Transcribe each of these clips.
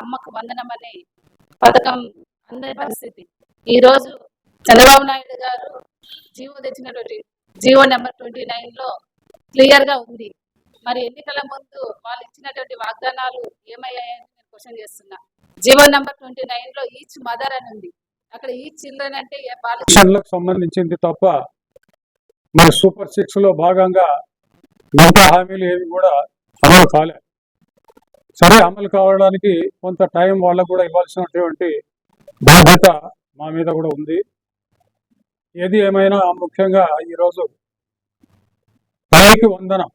అమ్మకు వందనం అనే పథకం అందరి పరిస్థితి. ఈ రోజు చంద్రబాబు నాయుడు గారు జీవో తెచ్చినటువంటి జీవో నెంబర్ ట్వంటీ నైన్లో క్లియర్గా ఉంది. మరి ఎన్నికల ముందు వాళ్ళు ఇచ్చినటువంటి వాగ్దానాలు ఏమయ్యాయని నేను క్వశ్చన్ చేస్తున్నా. జీవో నెంబర్ ట్వంటీ నైన్లో ఈచ్ మదర్ అని ఉంది. అక్కడ ఈచ్ చిల్డ్రన్ అంటే ఏ వాళ్ళు సంబంధించింది తప్ప మరి సూపర్ సిక్స్లో భాగంగా మిగతా హామీలు ఏవి కూడా అమలు కాలేదు సరే. అమలు కావడానికి కొంత టైం వాళ్ళకు కూడా ఇవ్వాల్సినటువంటి బాధ్యత మా మీద కూడా ఉంది. ఏది ఏమైనా ముఖ్యంగా ఈరోజు తల్లికి వందనం.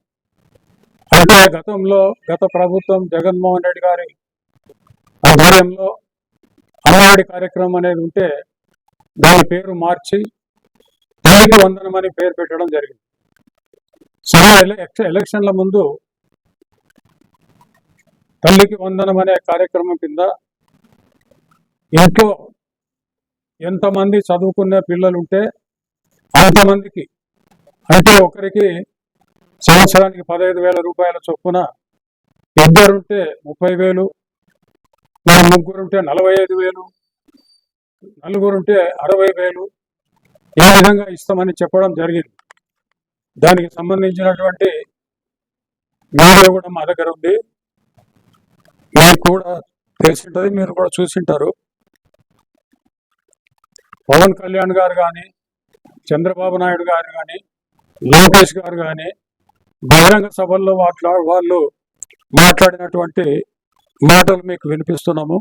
అంటే గతంలో గత ప్రభుత్వం జగన్మోహన్ రెడ్డి గారి ఆధ్వర్యంలో అమ్మఒడి కార్యక్రమం అనేది ఉంటే దాని పేరు మార్చి తల్లికి వందనం అని పేరు పెట్టడం జరిగింది. సరే ఎల- ఎలక్ష- ఎలక్షన్ల ముందు తల్లికి వందనం అనే కార్యక్రమం కింద ఇంట్లో ఎంతమంది చదువుకునే పిల్లలు ఉంటే అంతమందికి అంటే ఒకరికి సంవత్సరానికి పదహైదు వేల రూపాయల చొప్పున ఇద్దరుంటే ముప్పై వేలు ముగ్గురుంటే నలభై ఐదు వేలు నలుగురుంటే అరవై వేలు ఏ విధంగా ఇస్తామని చెప్పడం జరిగింది. దానికి సంబంధించినటువంటి వీడియో కూడా మా దగ్గర ఉంది. మీకు కూడా తెలిసి ఉంటుంది మీరు కూడా చూసింటారు. పవన్ కళ్యాణ్ గారు కానీ చంద్రబాబు నాయుడు గారు కానీ లోకేష్ గారు కానీ బహిరంగ సభల్లో మాట్లా వాళ్ళు మాట్లాడినటువంటి మాటలు మీకు వినిపిస్తున్నాము.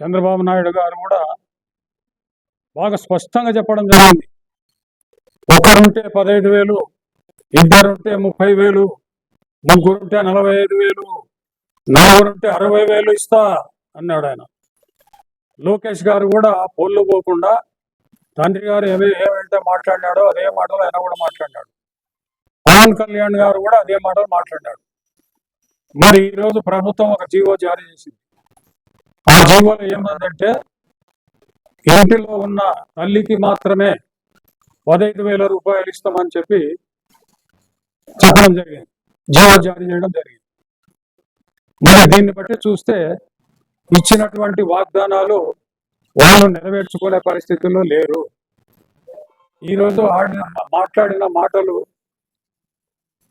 చంద్రబాబు నాయుడు గారు కూడా బాగా స్పష్టంగా చెప్పడం జరిగింది. ఒకరుంటే పదహైదు వేలు ఇద్దరుంటే ముప్పై వేలు ముగ్గురుంటే నలభై ఐదు వేలు నలుగురుంటే అరవై వేలు ఇస్తా అన్నాడు ఆయన లోకేష్ గారు కూడా పొల్లు పోకుండా తండ్రి గారు ఏమి ఏమైతే మాట్లాడినాడో అదే మాటలు ఆయన కూడా మాట్లాడినాడు. పవన్ కళ్యాణ్ గారు కూడా అదే మాటలు మాట్లాడినాడు. మరి ఈరోజు ప్రభుత్వం ఒక జీవో జారీ చేసింది. ఆ జీవోలో ఏమందంటే ఇంటిలో ఉన్న తల్లికి మాత్రమే పదహైదు వేల రూపాయలు ఇస్తామని చెప్పి చెప్పడం జరిగింది. జీవో జారీ చేయడం జరిగింది. మరి దీన్ని బట్టి చూస్తే ఇచ్చినటువంటి వాగ్దానాలు వాళ్ళు నెరవేర్చుకునే పరిస్థితుల్లో లేరు. ఈరోజు ఆడిన మాట్లాడిన మాటలు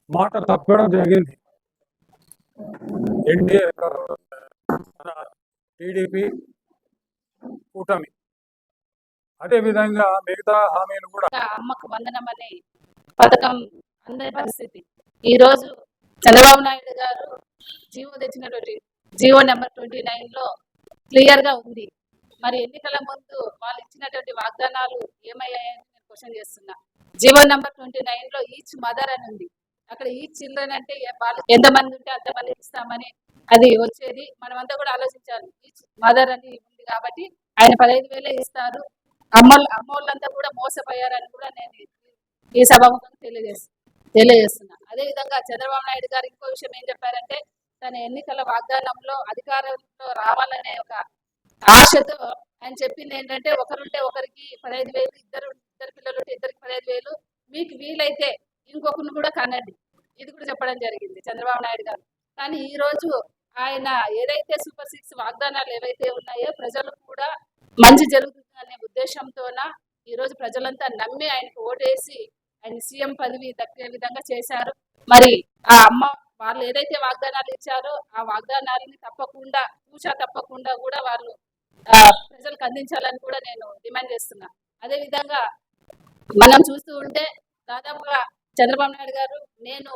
మాట తప్పడం జరిగింది. ఎన్డీఏ టీడీపీ కూటమి. అదే విధంగా మిగతా హామీలు కూడా అమ్మకు వందనం అనే పథకం అందరి పరిస్థితి. ఈ రోజు చంద్రబాబు నాయుడు గారు జీవో తెచ్చినటువంటి జీవో నెంబర్ ట్వంటీ నైన్లో క్లియర్గా ఉంది. మరి ఎన్నికల ముందు వాళ్ళు ఇచ్చినటువంటి వాగ్దానాలు ఏమయ్యాయని నేను క్వశ్చన్ చేస్తున్నా. జీవో నెంబర్ ట్వంటీ నైన్లో ఈచ్ మదర్ అని ఉంది. అక్కడ ఈచ్ చిల్డ్రన్ అంటే వాళ్ళు ఎంతమంది ఉంటే అంతమంది ఇస్తామని అది వచ్చేది. మనమంతా కూడా ఆలోచించాలి. ఈచ్ మదర్ అని ఉంది కాబట్టి ఆయన పదహైదు వేలే ఇస్తారు. అమ్మ అమ్మోళ్ళంతా కూడా మోసపోయారని కూడా నేను ఈ సభాముఖంగా తెలియజేస్తాను తెలియజేస్తున్నా. అదే విధంగా చంద్రబాబు నాయుడు గారు ఇంకో విషయం ఏం చెప్పారంటే తన ఎన్నికల వాగ్దానంలో అధికారంలో రావాలనే ఒక ఆశతో ఆయన చెప్పింది ఏంటంటే ఒకరుంటే ఒకరికి పదహైదు వేలు ఇద్దరు ఇద్దరు పిల్లలు ఉంటే ఇద్దరికి పదహైదు వేలు మీకు వీలైతే ఇంకొకరిని కూడా కనండి. ఇది కూడా చెప్పడం జరిగింది చంద్రబాబు నాయుడు గారు. కానీ ఈ రోజు ఆయన ఏదైతే సూపర్ సిక్స్ వాగ్దానాలు ఏవైతే ఉన్నాయో ప్రజలు కూడా మంచి జరుగుతుందనే ఉద్దేశంతోన ఈ రోజు ప్రజలంతా నమ్మి ఆయనకు ఓటేసి ఆయన సీఎం పదవి దక్కే విధంగా చేశారు. మరి ఆ అమ్మ వాళ్ళు ఏదైతే వాగ్దానాలు ఇచ్చారో ఆ వాగ్దానాలని తప్పకుండా పూచా తప్పకుండా కూడా వాళ్ళు ప్రజలకు అందించాలని కూడా నేను డిమాండ్ చేస్తున్నా. అదే విధంగా మనం చూస్తూ ఉంటే దాదాపుగా చంద్రబాబు నాయుడు గారు నేను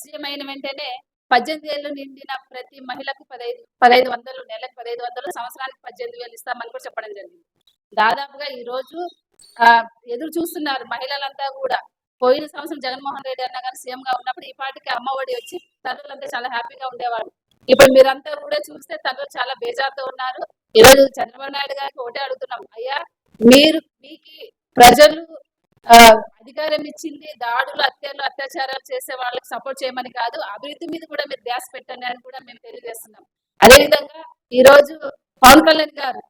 సీఎం అయిన వెంటనే పద్దెనిమిది ఏళ్ళు నిండిన ప్రతి మహిళకు పదహైదు పదహైదు వందలు నెలకు పదహైదు వందలు సంవత్సరానికి పద్దెనిమిది వేలు ఇస్తామని కూడా చెప్పడం జరిగింది. దాదాపుగా ఈ రోజు ఆ, ఎదురు చూస్తున్నారు మహిళలంతా కూడా. పోయిన సంవత్సరం జగన్మోహన్ రెడ్డి అన్న గారు సీఎం గా ఉన్నప్పుడు ఈ పాటికి అమ్మ ఒడి వచ్చి తల్లులంతా చాలా హ్యాపీగా ఉండేవాళ్ళు. ఇప్పుడు మీరంతా కూడా చూస్తే తల్లులు చాలా బేజార్తో ఉన్నారు. ఈ రోజు చంద్రబాబు నాయుడు గారికి ఒకటే అడుగుతున్నాం. అయ్యా మీరు మీకు ప్రజలు ఆ, అధికారం ఇచ్చింది దాడులు హత్యలు అత్యాచారాలు చేసే వాళ్ళకి సపోర్ట్ చేయమని కాదు అభివృద్ధి మీద కూడా మీరు ధ్యాస పెట్టండి అని కూడా మేము తెలియజేస్తున్నాం. అదే విధంగా ఈ రోజు పవన్ కళ్యాణ్ గారు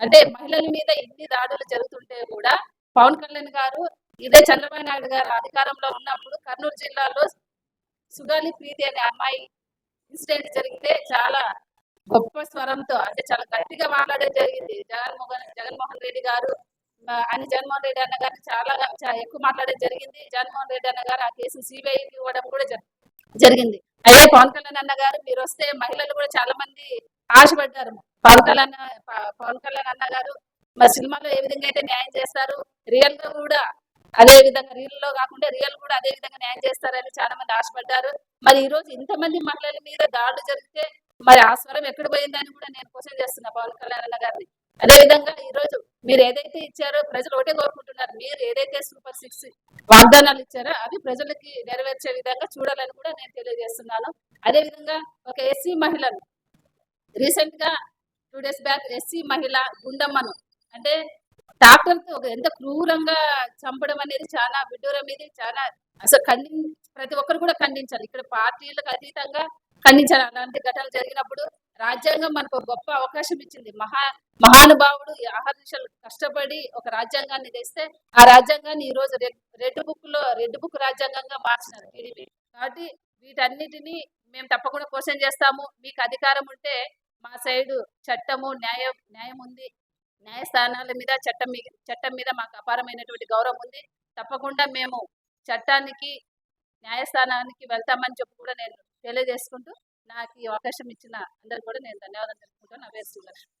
అంటే మహిళల మీద ఎన్ని దాడులు జరుగుతుంటే కూడా పవన్ కళ్యాణ్ గారు ఇదే చంద్రబాబు నాయుడు గారు అధికారంలో ఉన్నప్పుడు కర్నూలు జిల్లాలో సుగాలి ప్రీతి అనే అమ్మాయి ఇన్సిడెంట్ జరిగితే చాలా గొప్ప స్వరంతో అంటే చాలా గట్టిగా మాట్లాడడం జరిగింది. జగన్మోహన్ జగన్మోహన్ రెడ్డి గారు అని జగన్మోహన్ రెడ్డి అన్న గారు చాలా ఎక్కువ మాట్లాడడం జరిగింది. జగన్మోహన్ రెడ్డి అన్న గారు ఆ కేసు సిబిఐకి ఇవ్వడం కూడా జరి- జరిగింది. అయితే పవన్ కళ్యాణ్ అన్న గారు మీరు వస్తే మహిళలు కూడా చాలా మంది ఆశపడ్డారు. పవన్ కళ్యాణ్ పవన్ కళ్యాణ్ అన్న గారు మరి సినిమాలో ఏ విధంగా అయితే న్యాయం చేస్తారు రియల్గా కూడా అదే విధంగా రీల్లో కాకుండా రియల్ కూడా అదే విధంగా న్యాయం చేస్తారని చాలా మంది ఆశపడ్డారు. మరి ఈ రోజు ఇంతమంది మహిళల మీద దాడులు జరిగితే మరి ఆ స్వరం ఎక్కడ పోయిందని కూడా నేను క్వశ్చన్ చేస్తున్నా పవన్ కళ్యాణ్ అన్న గారిని. అదే విధంగా ఈ రోజు మీరు ఏదైతే ఇచ్చారో ప్రజలు ఒకటే కోరుకుంటున్నారు మీరు ఏదైతే సూపర్ సిక్స్ వాగ్దానాలు ఇచ్చారో అవి ప్రజలకి నెరవేర్చే విధంగా చూడాలని కూడా నేను తెలియజేస్తున్నాను. అదే విధంగా ఒక ఎస్సీ మహిళను రీసెంట్గా టూ డేస్ బ్యాక్ ఎస్సీ మహిళ గుండమ్మను. అంటే డాక్టర్తో ఒక ఎంత క్రూరంగా చంపడం అనేది చాలా విడ్డూరం. ఇది చాలా అసలు ఖండి ప్రతి ఒక్కరు కూడా ఖండించాలి. ఇక్కడ పార్టీలకు అతీతంగా ఖండించాలి. అలాంటి ఘటనలు జరిగినప్పుడు రాజ్యాంగం మనకు ఒక గొప్ప అవకాశం ఇచ్చింది. మహా మహానుభావుడు ఈ కష్టపడి ఒక రాజ్యాంగాన్ని తెస్తే ఆ రాజ్యాంగాన్ని ఈ రోజు రెడ్ బుక్లో రెడ్ బుక్ రాజ్యాంగంగా మార్చినారు టీడీపీ. కాబట్టి వీటన్నిటిని మేము తప్పకుండా క్వశ్చన్ చేస్తాము. మీకు అధికారం ఉంటే మా సైడు చట్టము న్యాయం న్యాయం ఉంది. న్యాయస్థానాల మీద చట్టం మీద చట్టం మీద మాకు అపారమైనటువంటి గౌరవం ఉంది. తప్పకుండా మేము చట్టానికి న్యాయస్థానానికి వెళ్తామని చెప్పి కూడా నేను తెలియజేసుకుంటూ నాకు ఈ అవకాశం ఇచ్చిన అందరు కూడా నేను ధన్యవాదాలు తెలుపుకుంటాను నా పేరు శ్రీలక్ష్మి.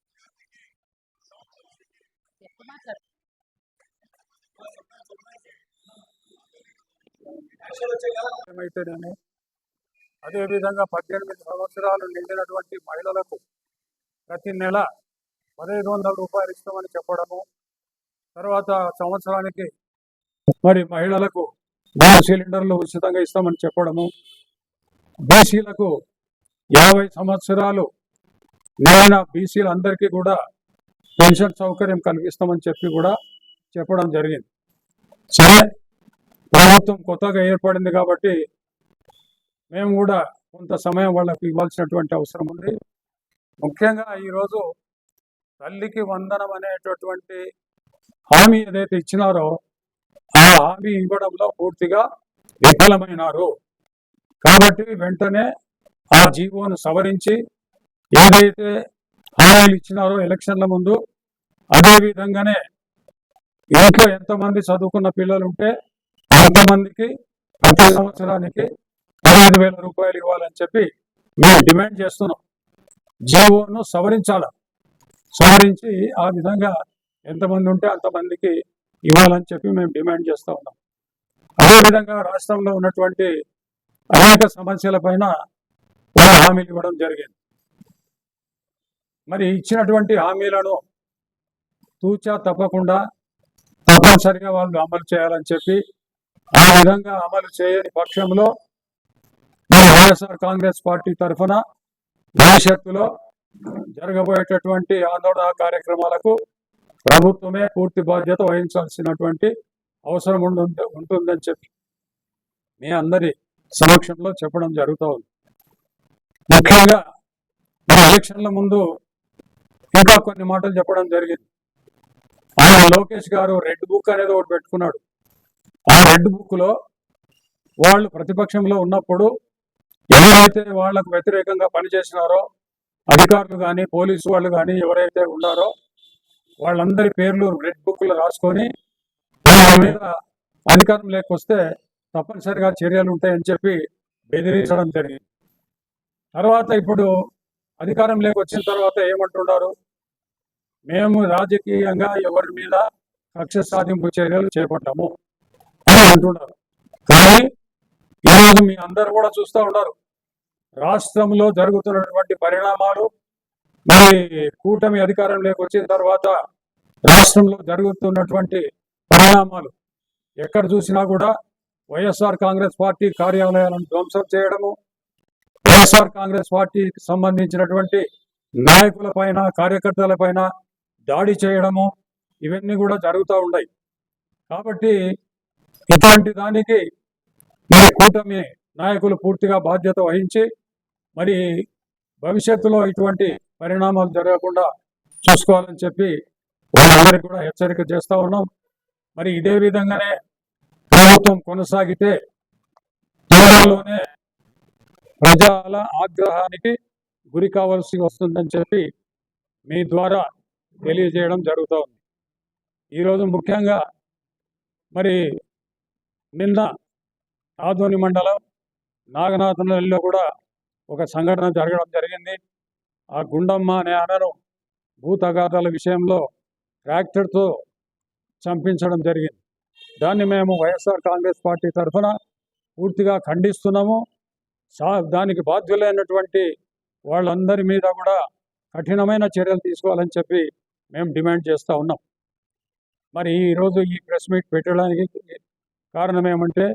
అదేవిధంగా పద్దెనిమిది సంవత్సరాలు నిండినటువంటి మహిళలకు ప్రతి నెల పదహైదు వందల రూపాయలు ఇస్తామని చెప్పడము తర్వాత సంవత్సరానికి మరి మహిళలకు గ్యాస్ సిలిండర్లు ఉచితంగా ఇస్తామని చెప్పడము బీసీలకు యాభై సంవత్సరాలు నిండిన బీసీలందరికీ కూడా పెన్షన్ సౌకర్యం కల్పిస్తామని చెప్పి కూడా చెప్పడం జరిగింది. సరే ప్రభుత్వం కొత్తగా ఏర్పడింది కాబట్టి మేము కూడా కొంత సమయం వాళ్ళకు ఇవ్వాల్సినటువంటి అవసరం ఉంది. ముఖ్యంగా ఈరోజు తల్లికి వందనం అనేటటువంటి హామీ ఏదైతే ఇచ్చినారో ఆ హామీ ఇవ్వడంలో పూర్తిగా విఫలమైనారు. కాబట్టి వెంటనే ఆ జీవోను సవరించి ఏదైతే హామీలు ఇచ్చినారో ఎలక్షన్ల ముందు అదే విధంగానే ఇంట్లో ఎంతమంది చదువుకున్న పిల్లలు ఉంటే అంతమందికి ప్రతి సంవత్సరానికి పదిహేను వేల రూపాయలు ఇవ్వాలని చెప్పి మేము డిమాండ్ చేస్తున్నాం. జీవోను సవరించాల. సవరించి ఆ విధంగా ఎంతమంది ఉంటే అంతమందికి ఇవ్వాలని చెప్పి మేము డిమాండ్ చేస్తూ ఉన్నాం. అదేవిధంగా రాష్ట్రంలో ఉన్నటువంటి అనేక సమస్యల పైన హామీలు ఇవ్వడం జరిగింది. మరి ఇచ్చినటువంటి హామీలను తూచా తప్పకుండా తప్పనిసరిగా వాళ్ళు అమలు చేయాలని చెప్పి ఆ విధంగా అమలు చేయని పక్షంలో వైఎస్ఆర్ కాంగ్రెస్ పార్టీ తరఫున భవిష్యత్తులో జరగబోయేటటువంటి ఆందోళన కార్యక్రమాలకు ప్రభుత్వమే పూర్తి బాధ్యత వహించాల్సినటువంటి అవసరం ఉంటుంది ఉంటుందని చెప్పి మీ అందరి సమక్షంలో చెప్పడం జరుగుతూ ఉంది. ముఖ్యంగా మన ఎలక్షన్ల ముందు ఇంకా కొన్ని మాటలు చెప్పడం జరిగింది. ఆయన లోకేష్ గారు రెడ్ బుక్ అనేది ఒకటి పెట్టుకున్నాడు. ఆ రెడ్ బుక్లో వాళ్ళు ప్రతిపక్షంలో ఉన్నప్పుడు ఎవరైతే వాళ్ళకు వ్యతిరేకంగా పనిచేసినారో అధికారులు కానీ పోలీసు వాళ్ళు కానీ ఎవరైతే ఉన్నారో వాళ్ళందరి పేర్లు రెడ్ బుక్లో రాసుకొని వాళ్ళ మీద అధికారం లేకొస్తే తప్పనిసరిగా చర్యలు ఉంటాయని చెప్పి బెదిరించడం జరిగింది. తర్వాత ఇప్పుడు అధికారం లేకొచ్చిన తర్వాత ఏమంటున్నారు? మేము రాజకీయంగా ఎవరి మీద కక్ష సాధింపు చర్యలు చేపట్టాము అని అంటున్నారు. కానీ ఈరోజు మీ అందరు కూడా చూస్తూ ఉన్నారు రాష్ట్రంలో జరుగుతున్నటువంటి పరిణామాలు మరి కూటమి అధికారంలోకి వచ్చిన తర్వాత రాష్ట్రంలో జరుగుతున్నటువంటి పరిణామాలు ఎక్కడ చూసినా కూడా వైఎస్ఆర్ కాంగ్రెస్ పార్టీ కార్యాలయాలను ధ్వంసం చేయడము వైఎస్ఆర్ కాంగ్రెస్ పార్టీకి సంబంధించినటువంటి నాయకుల పైన కార్యకర్తల పైన దాడి చేయడము ఇవన్నీ కూడా జరుగుతూ ఉన్నాయి. కాబట్టి ఇటువంటి దానికి మరి కూటమి నాయకులు పూర్తిగా బాధ్యత వహించి మరి భవిష్యత్తులో ఇటువంటి పరిణామాలు జరగకుండా చూసుకోవాలని చెప్పి వాళ్ళందరికీ కూడా హెచ్చరిక చేస్తూ ఉన్నాం. మరి ఇదే విధంగానే ప్రభుత్వం కొనసాగితే త్వరలోనే ప్రజల ఆగ్రహానికి గురి కావాల్సి వస్తుందని చెప్పి మీ ద్వారా తెలియజేయడం జరుగుతూ ఉంది. ఈరోజు ముఖ్యంగా మరి నిన్న ఆదోని మండలం నాగనాథనల్లో కూడా ఒక సంఘటన జరగడం జరిగింది. ఆ గుండమ్మ అనే ఆమెను భూతగాథల విషయంలో ట్రాక్టర్తో చంపించడం జరిగింది. దాన్ని మేము వైఎస్ఆర్ కాంగ్రెస్ పార్టీ తరఫున పూర్తిగా ఖండిస్తున్నాము. సా దానికి బాధ్యులైనటువంటి వాళ్ళందరి మీద కూడా కఠినమైన చర్యలు తీసుకోవాలని చెప్పి మేము డిమాండ్ చేస్తూ ఉన్నాం. మరి ఈరోజు ఈ ప్రెస్ మీట్ పెట్టడానికి కారణం ఏమంటే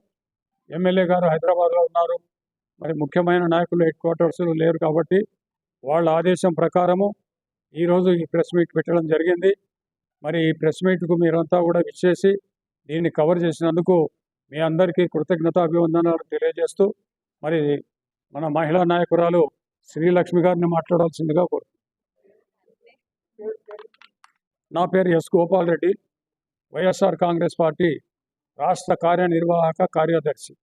ఎమ్మెల్యే గారు హైదరాబాద్లో ఉన్నారు. మరి ముఖ్యమైన నాయకులు హెడ్ క్వార్టర్స్ లేరు కాబట్టి వాళ్ళ ఆదేశం ప్రకారము ఈరోజు ఈ ప్రెస్ మీట్ పెట్టడం జరిగింది. మరి ఈ ప్రెస్ మీట్కు మీరంతా కూడా విచ్చేసి దీన్ని కవర్ చేసినందుకు మీ అందరికీ కృతజ్ఞత అభివందనాలు తెలియజేస్తూ మరి మన మహిళా నాయకురాలు శ్రీలక్ష్మి గారిని మాట్లాడాల్సిందిగా కోరు నా పేరు S Gopal Reddy YSR Congress party రాష్ట్ర కార్యనిర్వాహక కార్యదర్శి.